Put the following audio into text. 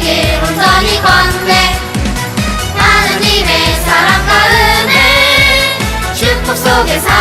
길 온전히 건네. 하나님의 사랑과 은혜 축복 속에 살